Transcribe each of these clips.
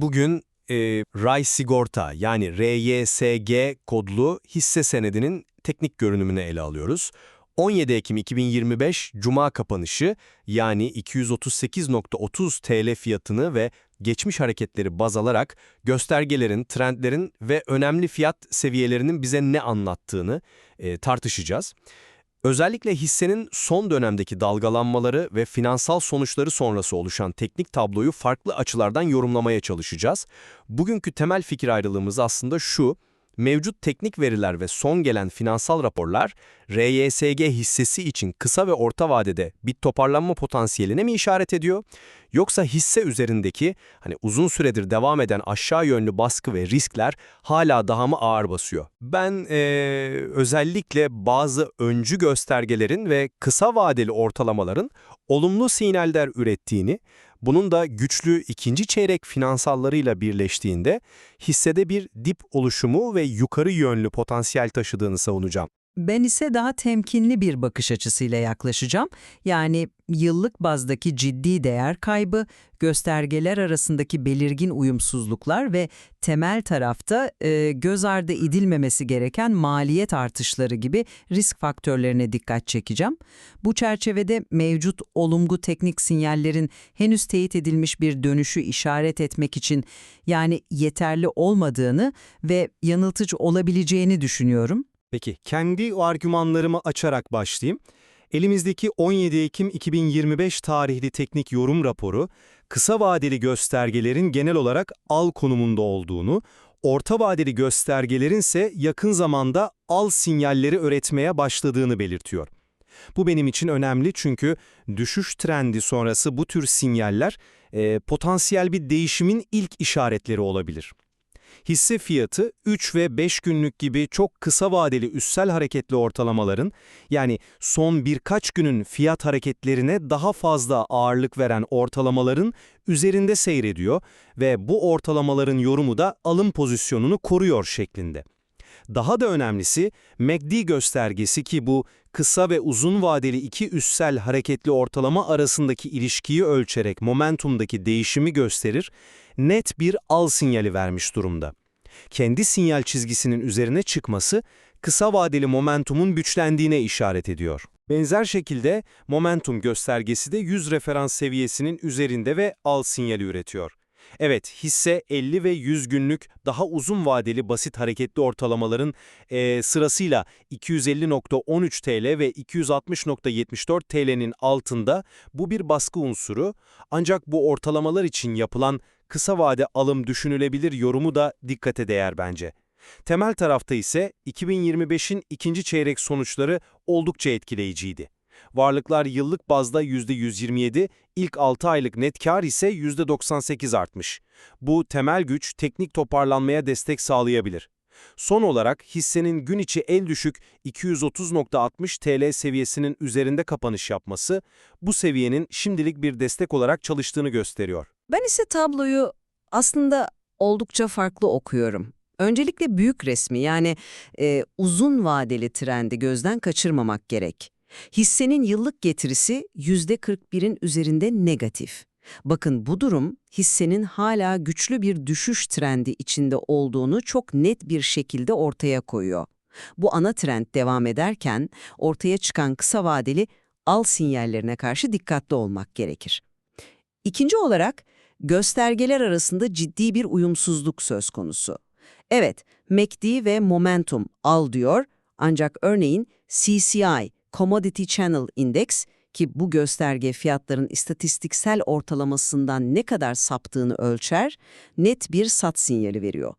Bugün e, Ray Sigorta yani RYSG kodlu hisse senedinin teknik görünümünü ele alıyoruz. 17 Ekim 2025 Cuma kapanışı yani 238.30 TL fiyatını ve geçmiş hareketleri baz alarak göstergelerin, trendlerin ve önemli fiyat seviyelerinin bize ne anlattığını e, tartışacağız. Özellikle hissenin son dönemdeki dalgalanmaları ve finansal sonuçları sonrası oluşan teknik tabloyu farklı açılardan yorumlamaya çalışacağız. Bugünkü temel fikir ayrılığımız aslında şu, mevcut teknik veriler ve son gelen finansal raporlar RYSG hissesi için kısa ve orta vadede bir toparlanma potansiyeline mi işaret ediyor? Yoksa hisse üzerindeki hani uzun süredir devam eden aşağı yönlü baskı ve riskler hala daha mı ağır basıyor? Ben ee, özellikle bazı öncü göstergelerin ve kısa vadeli ortalamaların olumlu sinyaller ürettiğini, bunun da güçlü ikinci çeyrek finansallarıyla birleştiğinde hissede bir dip oluşumu ve yukarı yönlü potansiyel taşıdığını savunacağım. Ben ise daha temkinli bir bakış açısıyla yaklaşacağım. Yani yıllık bazdaki ciddi değer kaybı, göstergeler arasındaki belirgin uyumsuzluklar ve temel tarafta e, göz ardı edilmemesi gereken maliyet artışları gibi risk faktörlerine dikkat çekeceğim. Bu çerçevede mevcut olumlu teknik sinyallerin henüz teyit edilmiş bir dönüşü işaret etmek için yani yeterli olmadığını ve yanıltıcı olabileceğini düşünüyorum. Peki, kendi argümanlarımı açarak başlayayım. Elimizdeki 17 Ekim 2025 tarihli teknik yorum raporu, kısa vadeli göstergelerin genel olarak al konumunda olduğunu, orta vadeli göstergelerin ise yakın zamanda al sinyalleri üretmeye başladığını belirtiyor. Bu benim için önemli çünkü düşüş trendi sonrası bu tür sinyaller e, potansiyel bir değişimin ilk işaretleri olabilir. Hisse fiyatı 3 ve 5 günlük gibi çok kısa vadeli üssel hareketli ortalamaların yani son birkaç günün fiyat hareketlerine daha fazla ağırlık veren ortalamaların üzerinde seyrediyor ve bu ortalamaların yorumu da alım pozisyonunu koruyor şeklinde. Daha da önemlisi MACD göstergesi ki bu kısa ve uzun vadeli iki üssel hareketli ortalama arasındaki ilişkiyi ölçerek momentumdaki değişimi gösterir, net bir al sinyali vermiş durumda. Kendi sinyal çizgisinin üzerine çıkması kısa vadeli momentumun güçlendiğine işaret ediyor. Benzer şekilde momentum göstergesi de 100 referans seviyesinin üzerinde ve al sinyali üretiyor. Evet, hisse 50 ve 100 günlük daha uzun vadeli basit hareketli ortalamaların e, sırasıyla 250.13 TL ve 260.74 TL'nin altında bu bir baskı unsuru ancak bu ortalamalar için yapılan kısa vade alım düşünülebilir yorumu da dikkate değer bence. Temel tarafta ise 2025'in ikinci çeyrek sonuçları oldukça etkileyiciydi. Varlıklar yıllık bazda %127, ilk 6 aylık net kar ise %98 artmış. Bu temel güç teknik toparlanmaya destek sağlayabilir. Son olarak hissenin gün içi en düşük 230.60 TL seviyesinin üzerinde kapanış yapması, bu seviyenin şimdilik bir destek olarak çalıştığını gösteriyor. Ben ise tabloyu aslında oldukça farklı okuyorum. Öncelikle büyük resmi yani e, uzun vadeli trendi gözden kaçırmamak gerek. Hissenin yıllık getirisi %41'in üzerinde negatif. Bakın bu durum hissenin hala güçlü bir düşüş trendi içinde olduğunu çok net bir şekilde ortaya koyuyor. Bu ana trend devam ederken ortaya çıkan kısa vadeli al sinyallerine karşı dikkatli olmak gerekir. İkinci olarak göstergeler arasında ciddi bir uyumsuzluk söz konusu. Evet, MACD ve Momentum al diyor ancak örneğin CCI Commodity Channel Index ki bu gösterge fiyatların istatistiksel ortalamasından ne kadar saptığını ölçer, net bir sat sinyali veriyor.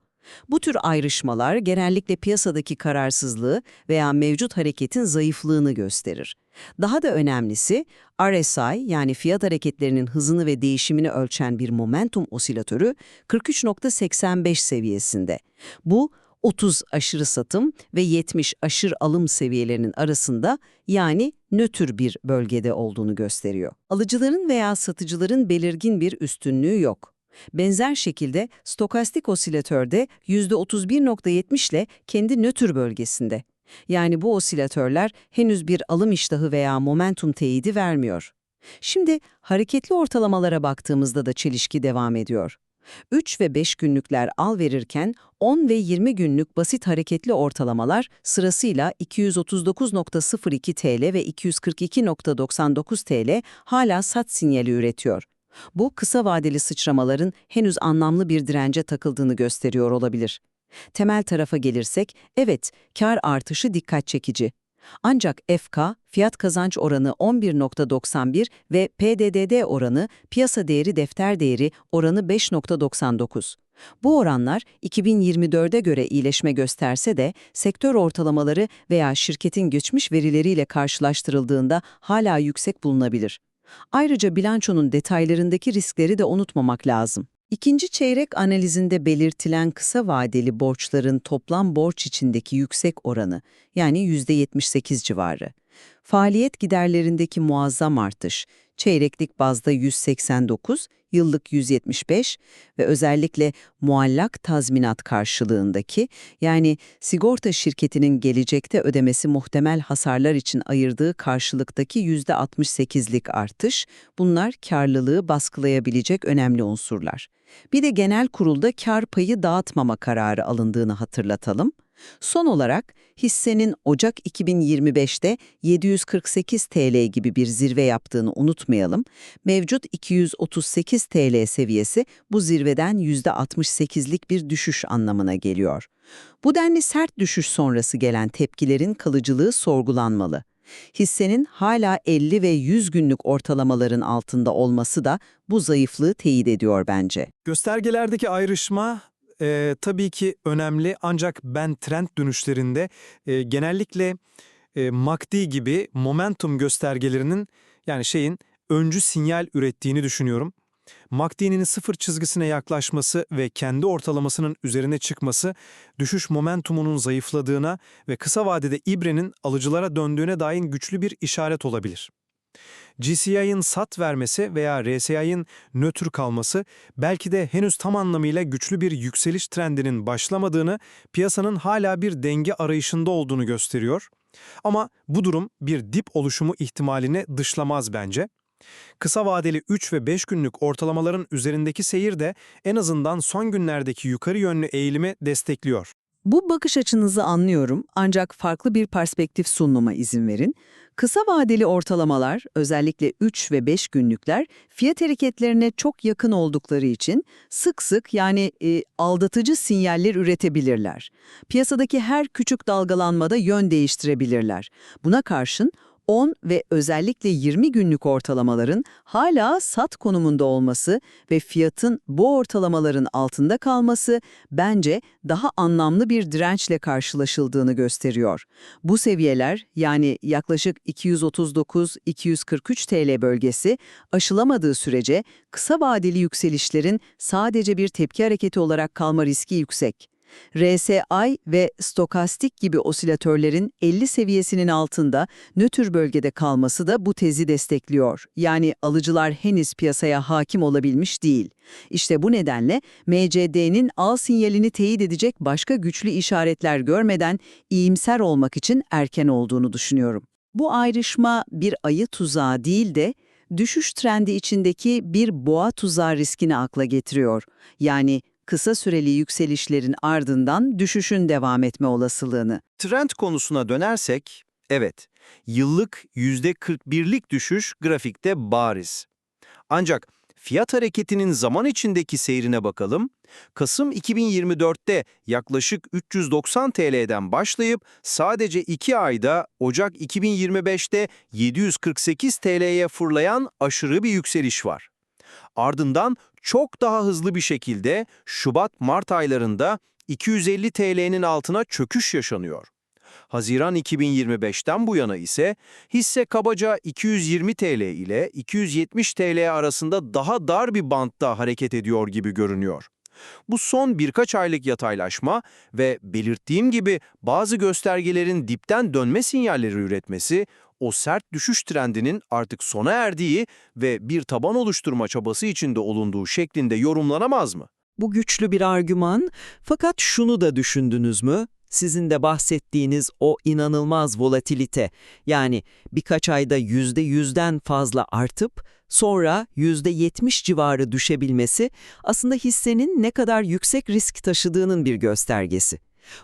Bu tür ayrışmalar genellikle piyasadaki kararsızlığı veya mevcut hareketin zayıflığını gösterir. Daha da önemlisi RSI yani fiyat hareketlerinin hızını ve değişimini ölçen bir momentum osilatörü 43.85 seviyesinde. Bu 30 aşırı satım ve 70 aşırı alım seviyelerinin arasında yani nötr bir bölgede olduğunu gösteriyor. Alıcıların veya satıcıların belirgin bir üstünlüğü yok. Benzer şekilde stokastik osilatörde %31.70 ile kendi nötr bölgesinde. Yani bu osilatörler henüz bir alım iştahı veya momentum teyidi vermiyor. Şimdi hareketli ortalamalara baktığımızda da çelişki devam ediyor. 3 ve 5 günlükler al verirken 10 ve 20 günlük basit hareketli ortalamalar sırasıyla 239.02 TL ve 242.99 TL hala sat sinyali üretiyor. Bu kısa vadeli sıçramaların henüz anlamlı bir dirence takıldığını gösteriyor olabilir. Temel tarafa gelirsek, evet, kar artışı dikkat çekici. Ancak FK, fiyat kazanç oranı 11.91 ve PDDD oranı, piyasa değeri defter değeri oranı 5.99. Bu oranlar 2024'e göre iyileşme gösterse de sektör ortalamaları veya şirketin geçmiş verileriyle karşılaştırıldığında hala yüksek bulunabilir. Ayrıca bilançonun detaylarındaki riskleri de unutmamak lazım. İkinci çeyrek analizinde belirtilen kısa vadeli borçların toplam borç içindeki yüksek oranı, yani %78 civarı. Faaliyet giderlerindeki muazzam artış, çeyreklik bazda 189, yıllık 175 ve özellikle muallak tazminat karşılığındaki, yani sigorta şirketinin gelecekte ödemesi muhtemel hasarlar için ayırdığı karşılıktaki %68'lik artış, bunlar karlılığı baskılayabilecek önemli unsurlar. Bir de genel kurulda kar payı dağıtmama kararı alındığını hatırlatalım. Son olarak hissenin Ocak 2025'te 748 TL gibi bir zirve yaptığını unutmayalım. Mevcut 238 TL seviyesi bu zirveden %68'lik bir düşüş anlamına geliyor. Bu denli sert düşüş sonrası gelen tepkilerin kalıcılığı sorgulanmalı. Hissenin hala 50 ve 100 günlük ortalamaların altında olması da bu zayıflığı teyit ediyor bence. Göstergelerdeki ayrışma e, tabii ki önemli ancak ben trend dönüşlerinde e, genellikle e, MACD gibi momentum göstergelerinin yani şeyin öncü sinyal ürettiğini düşünüyorum. MACD'nin sıfır çizgisine yaklaşması ve kendi ortalamasının üzerine çıkması düşüş momentumunun zayıfladığına ve kısa vadede ibrenin alıcılara döndüğüne dair güçlü bir işaret olabilir. GCI'ın sat vermesi veya RSI'ın nötr kalması belki de henüz tam anlamıyla güçlü bir yükseliş trendinin başlamadığını, piyasanın hala bir denge arayışında olduğunu gösteriyor. Ama bu durum bir dip oluşumu ihtimalini dışlamaz bence. Kısa vadeli 3 ve 5 günlük ortalamaların üzerindeki seyir de en azından son günlerdeki yukarı yönlü eğilimi destekliyor. Bu bakış açınızı anlıyorum ancak farklı bir perspektif sunmama izin verin. Kısa vadeli ortalamalar, özellikle 3 ve 5 günlükler, fiyat hareketlerine çok yakın oldukları için sık sık yani e, aldatıcı sinyaller üretebilirler. Piyasadaki her küçük dalgalanmada yön değiştirebilirler. Buna karşın 10 ve özellikle 20 günlük ortalamaların hala sat konumunda olması ve fiyatın bu ortalamaların altında kalması bence daha anlamlı bir dirençle karşılaşıldığını gösteriyor. Bu seviyeler yani yaklaşık 239-243 TL bölgesi aşılamadığı sürece kısa vadeli yükselişlerin sadece bir tepki hareketi olarak kalma riski yüksek. RSI ve stokastik gibi osilatörlerin 50 seviyesinin altında nötr bölgede kalması da bu tezi destekliyor. Yani alıcılar henüz piyasaya hakim olabilmiş değil. İşte bu nedenle MCD'nin al sinyalini teyit edecek başka güçlü işaretler görmeden iyimser olmak için erken olduğunu düşünüyorum. Bu ayrışma bir ayı tuzağı değil de düşüş trendi içindeki bir boğa tuzağı riskini akla getiriyor. Yani kısa süreli yükselişlerin ardından düşüşün devam etme olasılığını. Trend konusuna dönersek, evet, yıllık %41'lik düşüş grafikte bariz. Ancak fiyat hareketinin zaman içindeki seyrine bakalım. Kasım 2024'te yaklaşık 390 TL'den başlayıp sadece 2 ayda Ocak 2025'te 748 TL'ye fırlayan aşırı bir yükseliş var. Ardından çok daha hızlı bir şekilde Şubat-Mart aylarında 250 TL'nin altına çöküş yaşanıyor. Haziran 2025'ten bu yana ise hisse kabaca 220 TL ile 270 TL arasında daha dar bir bantta hareket ediyor gibi görünüyor. Bu son birkaç aylık yataylaşma ve belirttiğim gibi bazı göstergelerin dipten dönme sinyalleri üretmesi o sert düşüş trendinin artık sona erdiği ve bir taban oluşturma çabası içinde olunduğu şeklinde yorumlanamaz mı? Bu güçlü bir argüman fakat şunu da düşündünüz mü? Sizin de bahsettiğiniz o inanılmaz volatilite yani birkaç ayda yüzde yüzden fazla artıp sonra %70 civarı düşebilmesi aslında hissenin ne kadar yüksek risk taşıdığının bir göstergesi.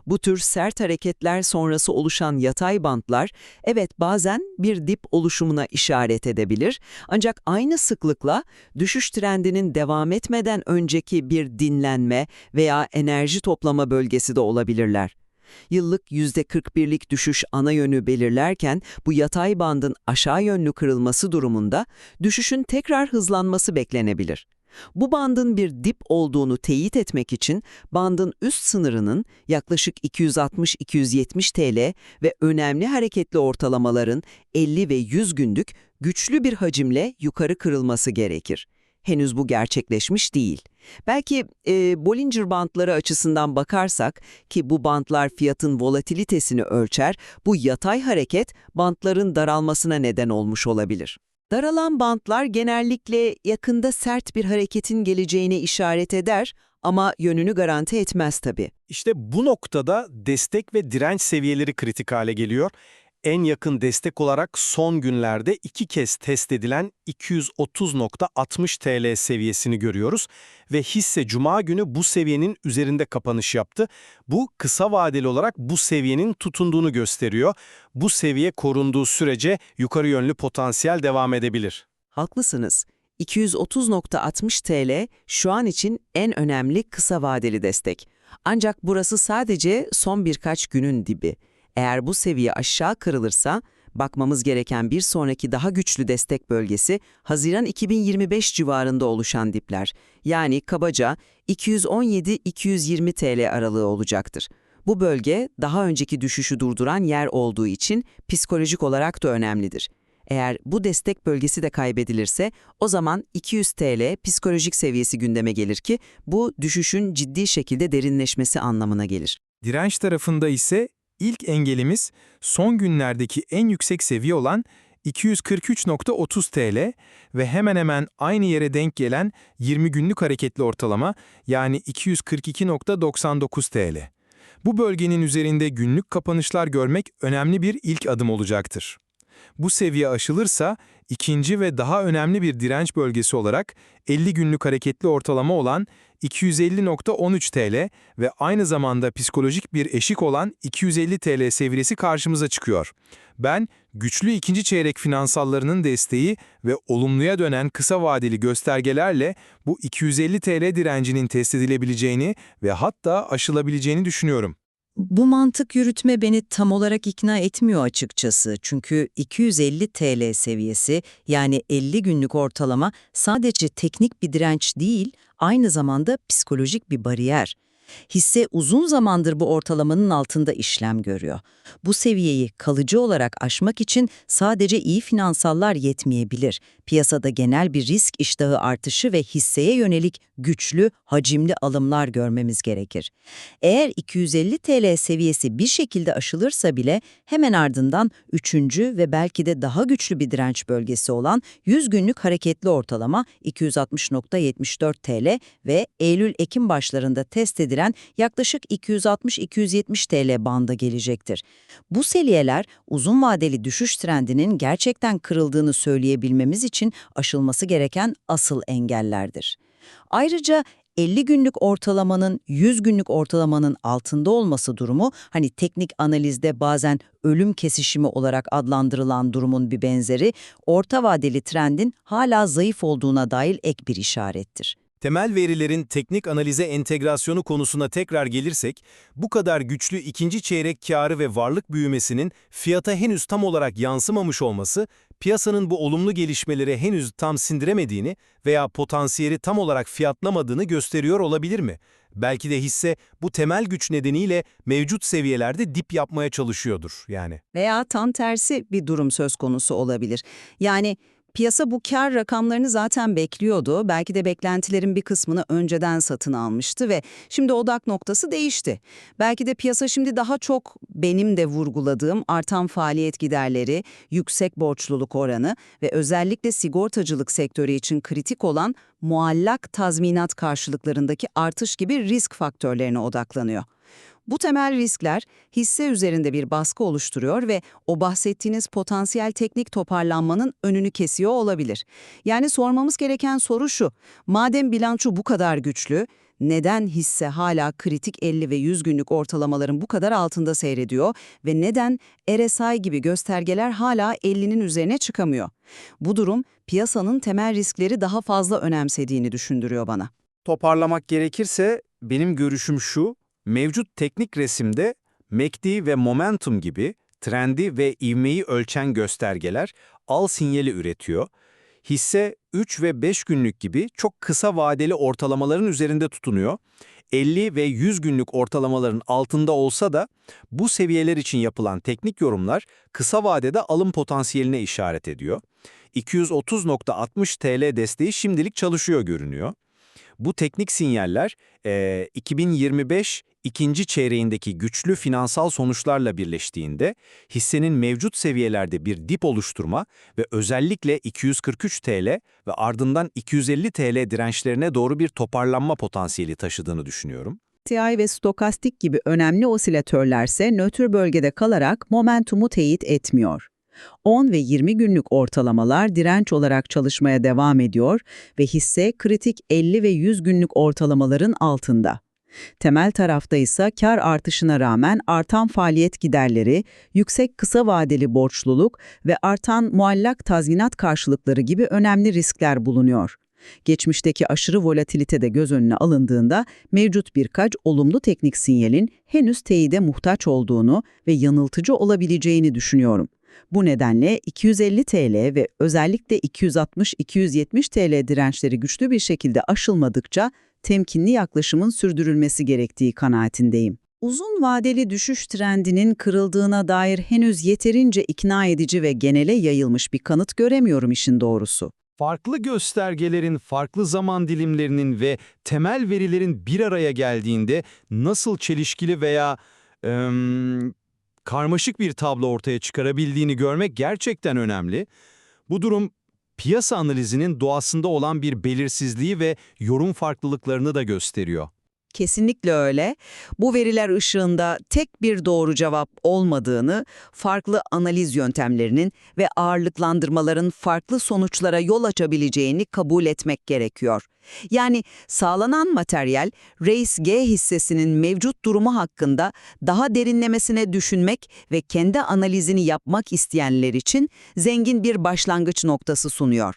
Bu tür sert hareketler sonrası oluşan yatay bantlar, evet bazen bir dip oluşumuna işaret edebilir, ancak aynı sıklıkla düşüş trendinin devam etmeden önceki bir dinlenme veya enerji toplama bölgesi de olabilirler. Yıllık %41'lik düşüş ana yönü belirlerken bu yatay bandın aşağı yönlü kırılması durumunda düşüşün tekrar hızlanması beklenebilir. Bu bandın bir dip olduğunu teyit etmek için bandın üst sınırının yaklaşık 260-270 TL ve önemli hareketli ortalamaların 50 ve 100 günlük güçlü bir hacimle yukarı kırılması gerekir. Henüz bu gerçekleşmiş değil. Belki e, Bollinger bantları açısından bakarsak ki bu bantlar fiyatın volatilitesini ölçer, bu yatay hareket bantların daralmasına neden olmuş olabilir. Daralan bantlar genellikle yakında sert bir hareketin geleceğine işaret eder ama yönünü garanti etmez tabii. İşte bu noktada destek ve direnç seviyeleri kritik hale geliyor. En yakın destek olarak son günlerde iki kez test edilen 230.60 TL seviyesini görüyoruz ve hisse cuma günü bu seviyenin üzerinde kapanış yaptı. Bu kısa vadeli olarak bu seviyenin tutunduğunu gösteriyor. Bu seviye korunduğu sürece yukarı yönlü potansiyel devam edebilir. Haklısınız. 230.60 TL şu an için en önemli kısa vadeli destek. Ancak burası sadece son birkaç günün dibi. Eğer bu seviye aşağı kırılırsa, bakmamız gereken bir sonraki daha güçlü destek bölgesi Haziran 2025 civarında oluşan dipler. Yani kabaca 217-220 TL aralığı olacaktır. Bu bölge daha önceki düşüşü durduran yer olduğu için psikolojik olarak da önemlidir. Eğer bu destek bölgesi de kaybedilirse o zaman 200 TL psikolojik seviyesi gündeme gelir ki bu düşüşün ciddi şekilde derinleşmesi anlamına gelir. Direnç tarafında ise ilk engelimiz son günlerdeki en yüksek seviye olan 243.30 TL ve hemen hemen aynı yere denk gelen 20 günlük hareketli ortalama yani 242.99 TL. Bu bölgenin üzerinde günlük kapanışlar görmek önemli bir ilk adım olacaktır. Bu seviye aşılırsa ikinci ve daha önemli bir direnç bölgesi olarak 50 günlük hareketli ortalama olan 250.13 TL ve aynı zamanda psikolojik bir eşik olan 250 TL seviyesi karşımıza çıkıyor. Ben güçlü ikinci çeyrek finansallarının desteği ve olumluya dönen kısa vadeli göstergelerle bu 250 TL direncinin test edilebileceğini ve hatta aşılabileceğini düşünüyorum. Bu mantık yürütme beni tam olarak ikna etmiyor açıkçası. Çünkü 250 TL seviyesi yani 50 günlük ortalama sadece teknik bir direnç değil, aynı zamanda psikolojik bir bariyer. Hisse uzun zamandır bu ortalamanın altında işlem görüyor. Bu seviyeyi kalıcı olarak aşmak için sadece iyi finansallar yetmeyebilir. Piyasada genel bir risk iştahı artışı ve hisseye yönelik güçlü, hacimli alımlar görmemiz gerekir. Eğer 250 TL seviyesi bir şekilde aşılırsa bile hemen ardından üçüncü ve belki de daha güçlü bir direnç bölgesi olan 100 günlük hareketli ortalama 260.74 TL ve Eylül-Ekim başlarında test edilen yaklaşık 260-270 TL banda gelecektir. Bu seviyeler uzun vadeli düşüş trendinin gerçekten kırıldığını söyleyebilmemiz için aşılması gereken asıl engellerdir. Ayrıca 50 günlük ortalamanın 100 günlük ortalamanın altında olması durumu hani teknik analizde bazen ölüm kesişimi olarak adlandırılan durumun bir benzeri orta vadeli trendin hala zayıf olduğuna dair ek bir işarettir. Temel verilerin teknik analize entegrasyonu konusuna tekrar gelirsek, bu kadar güçlü ikinci çeyrek karı ve varlık büyümesinin fiyata henüz tam olarak yansımamış olması, piyasanın bu olumlu gelişmeleri henüz tam sindiremediğini veya potansiyeli tam olarak fiyatlamadığını gösteriyor olabilir mi? Belki de hisse bu temel güç nedeniyle mevcut seviyelerde dip yapmaya çalışıyordur yani. Veya tam tersi bir durum söz konusu olabilir. Yani piyasa bu kar rakamlarını zaten bekliyordu. Belki de beklentilerin bir kısmını önceden satın almıştı ve şimdi odak noktası değişti. Belki de piyasa şimdi daha çok benim de vurguladığım artan faaliyet giderleri, yüksek borçluluk oranı ve özellikle sigortacılık sektörü için kritik olan muallak tazminat karşılıklarındaki artış gibi risk faktörlerine odaklanıyor. Bu temel riskler hisse üzerinde bir baskı oluşturuyor ve o bahsettiğiniz potansiyel teknik toparlanmanın önünü kesiyor olabilir. Yani sormamız gereken soru şu, madem bilanço bu kadar güçlü, neden hisse hala kritik 50 ve 100 günlük ortalamaların bu kadar altında seyrediyor ve neden RSI gibi göstergeler hala 50'nin üzerine çıkamıyor? Bu durum piyasanın temel riskleri daha fazla önemsediğini düşündürüyor bana. Toparlamak gerekirse benim görüşüm şu, mevcut teknik resimde MACD ve momentum gibi trendi ve ivmeyi ölçen göstergeler al sinyali üretiyor. Hisse 3 ve 5 günlük gibi çok kısa vadeli ortalamaların üzerinde tutunuyor. 50 ve 100 günlük ortalamaların altında olsa da bu seviyeler için yapılan teknik yorumlar kısa vadede alım potansiyeline işaret ediyor. 230.60 TL desteği şimdilik çalışıyor görünüyor. Bu teknik sinyaller eee, 2025 ikinci çeyreğindeki güçlü finansal sonuçlarla birleştiğinde hissenin mevcut seviyelerde bir dip oluşturma ve özellikle 243 TL ve ardından 250 TL dirençlerine doğru bir toparlanma potansiyeli taşıdığını düşünüyorum. RSI ve stokastik gibi önemli osilatörlerse nötr bölgede kalarak momentumu teyit etmiyor. 10 ve 20 günlük ortalamalar direnç olarak çalışmaya devam ediyor ve hisse kritik 50 ve 100 günlük ortalamaların altında. Temel tarafta ise kar artışına rağmen artan faaliyet giderleri, yüksek kısa vadeli borçluluk ve artan muallak tazminat karşılıkları gibi önemli riskler bulunuyor. Geçmişteki aşırı volatilite de göz önüne alındığında mevcut birkaç olumlu teknik sinyalin henüz teyide muhtaç olduğunu ve yanıltıcı olabileceğini düşünüyorum. Bu nedenle 250 TL ve özellikle 260-270 TL dirençleri güçlü bir şekilde aşılmadıkça temkinli yaklaşımın sürdürülmesi gerektiği kanaatindeyim. Uzun vadeli düşüş trendinin kırıldığına dair henüz yeterince ikna edici ve genele yayılmış bir kanıt göremiyorum işin doğrusu. Farklı göstergelerin, farklı zaman dilimlerinin ve temel verilerin bir araya geldiğinde nasıl çelişkili veya em, karmaşık bir tablo ortaya çıkarabildiğini görmek gerçekten önemli. Bu durum piyasa analizinin doğasında olan bir belirsizliği ve yorum farklılıklarını da gösteriyor. Kesinlikle öyle. Bu veriler ışığında tek bir doğru cevap olmadığını, farklı analiz yöntemlerinin ve ağırlıklandırmaların farklı sonuçlara yol açabileceğini kabul etmek gerekiyor. Yani sağlanan materyal, Reis G hissesinin mevcut durumu hakkında daha derinlemesine düşünmek ve kendi analizini yapmak isteyenler için zengin bir başlangıç noktası sunuyor.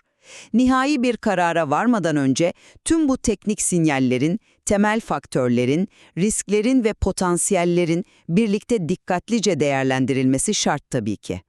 Nihai bir karara varmadan önce tüm bu teknik sinyallerin, temel faktörlerin, risklerin ve potansiyellerin birlikte dikkatlice değerlendirilmesi şart tabii ki.